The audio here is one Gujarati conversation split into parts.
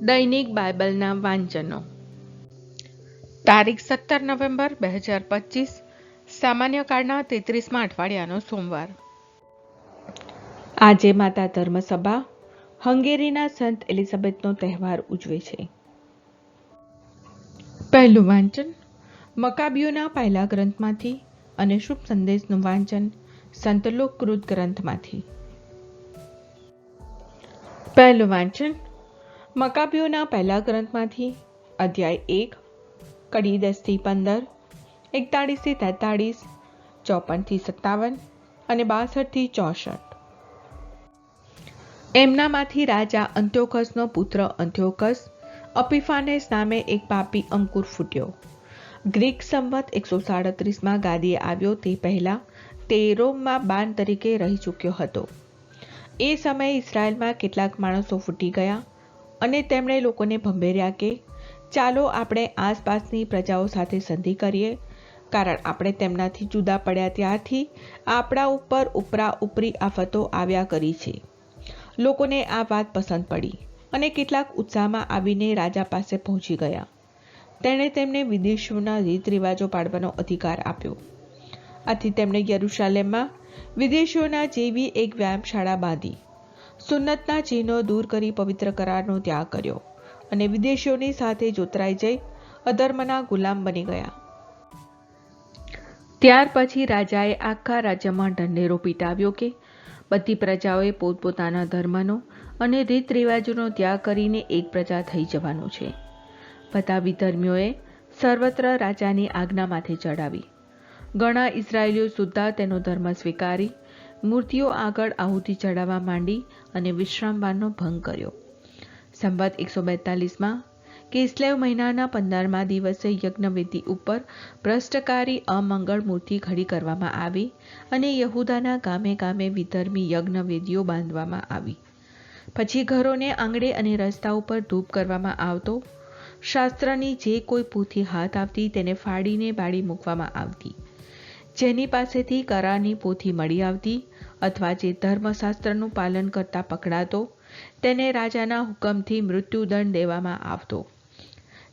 દૈનિક બાઇબલના વાંચનો. તારીખ સત્તર નવેમ્બર બે હજાર પચીસ, સામાન્ય કાળના તેત્રીસમાં અઠવાડિયાનો સોમવાર. આજે માતા ધર્મસભા હંગેરીના સંત એલિઝાબેથનો તહેવાર ઉજવે છે. પહેલું વાંચન મકાબીઓના પહેલા ગ્રંથમાંથી અને શુભ સંદેશનું વાંચન સંતલોકૃત ગ્રંથમાંથી. પહેલું વાંચન મકાબીઓના પહેલા ગ્રંથમાંથી અધ્યાય એક, કડી દસથી પંદર, એકતાળીસથી તેતાળીસ, ચોપનથી સત્તાવન અને બાસઠથી ચોસઠ. એમનામાંથી રાજા અંત્યોકસનો પુત્ર અંત્યોકસ, અપિફાનેસ નામે એક પાપી અંકુર ફૂટ્યો. ગ્રીક સંવત એકસો સાડત્રીસમાં ગાદીએ આવ્યો તે પહેલાં તે રોમમાં બાન તરીકે રહી ચૂક્યો હતો. એ સમયે ઇઝરાયલમાં કેટલાક માણસો ફૂટી ગયા અને તેમણે લોકોને ભંભેર્યા કે, ચાલો આપણે આસપાસની પ્રજાઓ સાથે સંધિ કરીએ, કારણ આપણે તેમનાથી જુદા પડ્યા ત્યારથી આપણા ઉપર ઉપરા ઉપરી આફતો આવ્યા કરી છે. લોકોને આ વાત પસંદ પડી અને કેટલાક ઉત્સાહમાં આવીને રાજા પાસે પહોંચી ગયા. તેણે તેમને વિદેશીઓના રીત રિવાજો પાડવાનો અધિકાર આપ્યો. આથી તેમણે યરુશાલેમમાં વિદેશીઓના જેવી એક વ્યાયામશાળા બાંધી. સુન્નતના ચિહ્નો દૂર કરી પવિત્ર કરારનો ત્યાગ કર્યો અને વિદેશીઓની સાથે જોતરાઈ જઈ અધર્મના ગુલામ બની ગયા. ત્યાર પછી રાજાએ આખા રાજ્યમાં ઢંઢેરો પીટાવ્યો કે બધી પ્રજાઓએ પોતપોતાના ધર્મનો અને રીત રિવાજોનો ત્યાગ કરીને એક પ્રજા થઈ જવાનું છે. બધા વિધર્મીઓએ સર્વત્ર રાજાની આજ્ઞા માથે ચડાવી ઘણા ઇઝરાયેલીઓ સુદ્ધા તેનો ધર્મ સ્વીકારી મૂર્તિઓ આગળ આહુતિ ચડાવવા માંડી અને વિશ્રામવારનો ભંગ કર્યો. સંવત એકસો બેતાલીસમાં કેસલેવ મહિનાના પંદરમા દિવસે યજ્ઞવેદી ઉપર ભ્રષ્ટકારી અમંગળ મૂર્તિ ઘડી કરવામાં આવી અને યહુદાના ગામે ગામે વિધર્મી યજ્ઞવેદીઓ બાંધવામાં આવી. પછી ઘરોને આંગણે અને રસ્તા ઉપર ધૂપ કરવામાં આવતો, શાસ્ત્રની જે કોઈ પૂથી હાથ આવતી તેને ફાડીને બાળી મૂકવામાં આવતી. જેની પાસેથી કરારની પોથી મળી આવતી અથવા જે ધર્મશાસ્ત્રનું પાલન કરતા પકડાતો, તેને રાજાના હુકમથી મૃત્યુદંડ દેવામાં આવતો.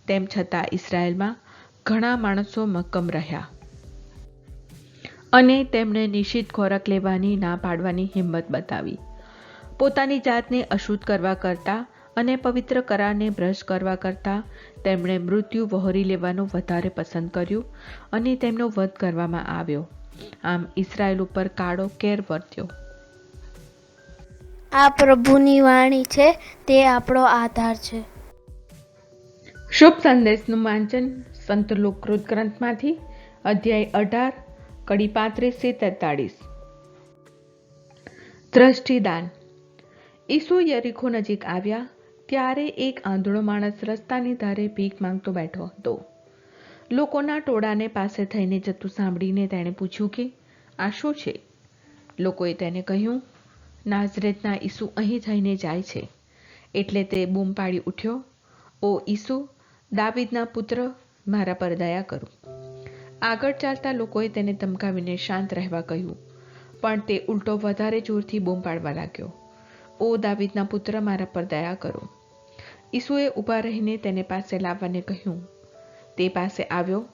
તેમ છતાં ઇસરાયલમાં ઘણા માણસો મક્કમ રહ્યા. અને તેમણે નિશ્ચિત ખોરાક લેવાની ના પાડવાની હિંમત બતાવી. પોતાની જાતને અશુદ્ધ કરવા કરતાં અને પવિત્ર કરારને ભ્રષ્ટ કરવા કરતાં તેમણે મૃત્યુ વહોરી લેવાનું વધારે પસંદ કર્યું અને તેમનો વધ કરવામાં આવ્યો. આમ ઇસરાયલ ઉપર કાળો કેર વર્ત્યો. આ પ્રભુની વાણી છે તે આપણો આધાર છે. શુભ સંદેશનું વાંચન સંત લોકૃત ગ્રંથમાંથી અધ્યાય અઢાર કડી પાંત્રીસથી તેતાળીસ. દ્રષ્ટિદાન. ઈસુ યરીખો નજીક આવ્યા ત્યારે એક આંધળો માણસ રસ્તાની ધારે ભીખ માંગતો બેઠો હતો. લોકોના ટોળાને પાસે થઈને જતું સાંભળીને તેણે પૂછ્યું કે, આ શું છે? લોકોએ તેને કહ્યું, નાઝરેતના ઈસુ અહીં થઈને જાય છે. એટલે તે બૂમ પાડી ઉઠ્યો, ઓ ઈસુ, દાવીદના પુત્ર, મારા પર દયા કરો. આગળ ચાલતા લોકોએ તેને ધમકાવીને શાંત રહેવા કહ્યું, પણ તે ઉલટો વધારે જોરથી બૂમ પાડવા લાગ્યો, ઓ દાવીદના પુત્ર, મારા પર દયા કરો. ઈસુએ ઊભા રહીને તેને પાસે લાવવાને કહ્યું તે પાસે આવ્યો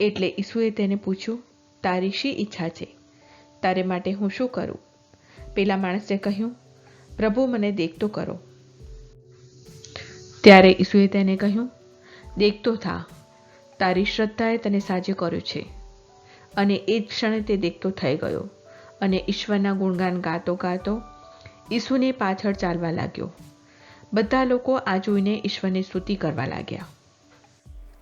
એટલે ઈસુએ તેને પૂછ્યું, તારી શી ઈચ્છા છે? તારે માટે હું શું કરું? પેલા માણસે કહ્યું, પ્રભુ, મને દેખતો કરો. ત્યારે ઈસુએ તેને કહ્યું, દેખતો થા. તારી શ્રદ્ધાએ તને સાજે કર્યું છે. અને એ જ ક્ષણે તે દેખતો થઈ ગયો અને ઈશ્વરના ગુણગાન ગાતો ગાતો ઈસુની પાછળ ચાલવા લાગ્યો. બધા લોકો આ જોઈને ઈશ્વરની સ્તુતિ કરવા લાગ્યા.